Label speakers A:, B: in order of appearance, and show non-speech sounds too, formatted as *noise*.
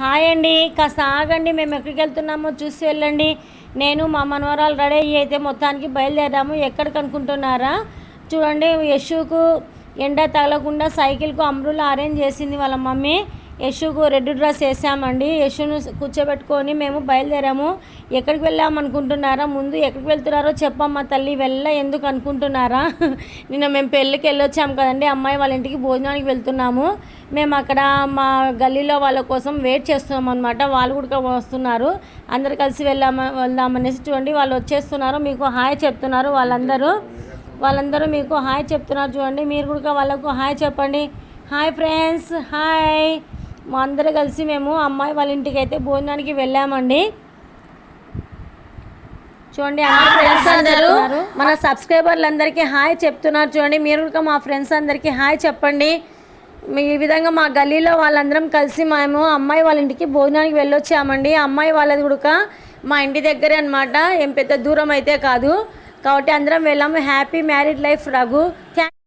A: Hi అండి కాస్త ఆగండి మేము ఎక్కడికి వెళ్తున్నామో చూసి వెళ్ళండి. నేను మా మనవరాలు రెడీ అయ్యి అయితే మొత్తానికి బయలుదేరాము ఎక్కడికి అనుకుంటున్నారా? చూడండి యశుకు ఎండ తగలకుండా సైకిల్కు అమ్రులు అరేంజ్ చేసింది వాళ్ళ మమ్మీ. యశుకు రెడ్ డ్రెస్ వేసామండి. యశును కూర్చోబెట్టుకొని మేము బయలుదేరాము. ఎక్కడికి వెళ్ళాము అనుకుంటున్నారా? ముందు ఎక్కడికి వెళ్తున్నారో చెప్పమ్మా తల్లి. వెళ్ళ ఎందుకు అనుకుంటున్నారా? *laughs* నిన్న మేము పెళ్ళికి వెళ్ళొచ్చాము కదండి. అమ్మాయి వాళ్ళ ఇంటికి భోజనానికి వెళ్తున్నాము. మేము అక్కడ మా గల్లీలో వాళ్ళ కోసం వెయిట్ చేస్తున్నాం అనమాట వాళ్ళు కూడా వస్తున్నారు. అందరు కలిసి వెళ్ళామ వెళ్దామనేసి చూడండి. వాళ్ళు వచ్చేస్తున్నారు. మీకు హాయ్ చెప్తున్నారు వాళ్ళందరూ. వాళ్ళందరూ మీకు హాయ్ చెప్తున్నారు చూడండి. మీరు కూడా వాళ్ళకు హాయ్ చెప్పండి. Hi friends. హాయ్. మా అందరూ కలిసి మేము అమ్మాయి వాళ్ళ ఇంటికి అయితే భోజనానికి వెళ్ళామండి. చూడండి ఫ్రెండ్స్ అందరూ మన సబ్స్క్రైబర్లందరికీ హాయ్ చెప్తున్నారు. చూడండి మీరు కూడా మా ఫ్రెండ్స్ అందరికీ హాయ్ చెప్పండి. ఈ విధంగా మా గల్లీలో వాళ్ళందరం కలిసి మేము అమ్మాయి వాళ్ళ ఇంటికి భోజనానికి వెళ్ళొచ్చామండి. అమ్మాయి వాళ్ళది కూడా మా ఇంటి దగ్గరే అనమాట ఏం పెద్ద దూరం అయితే కాదు. కాబట్టి అందరం వెళ్ళాము. Happy married life Raghu. Thank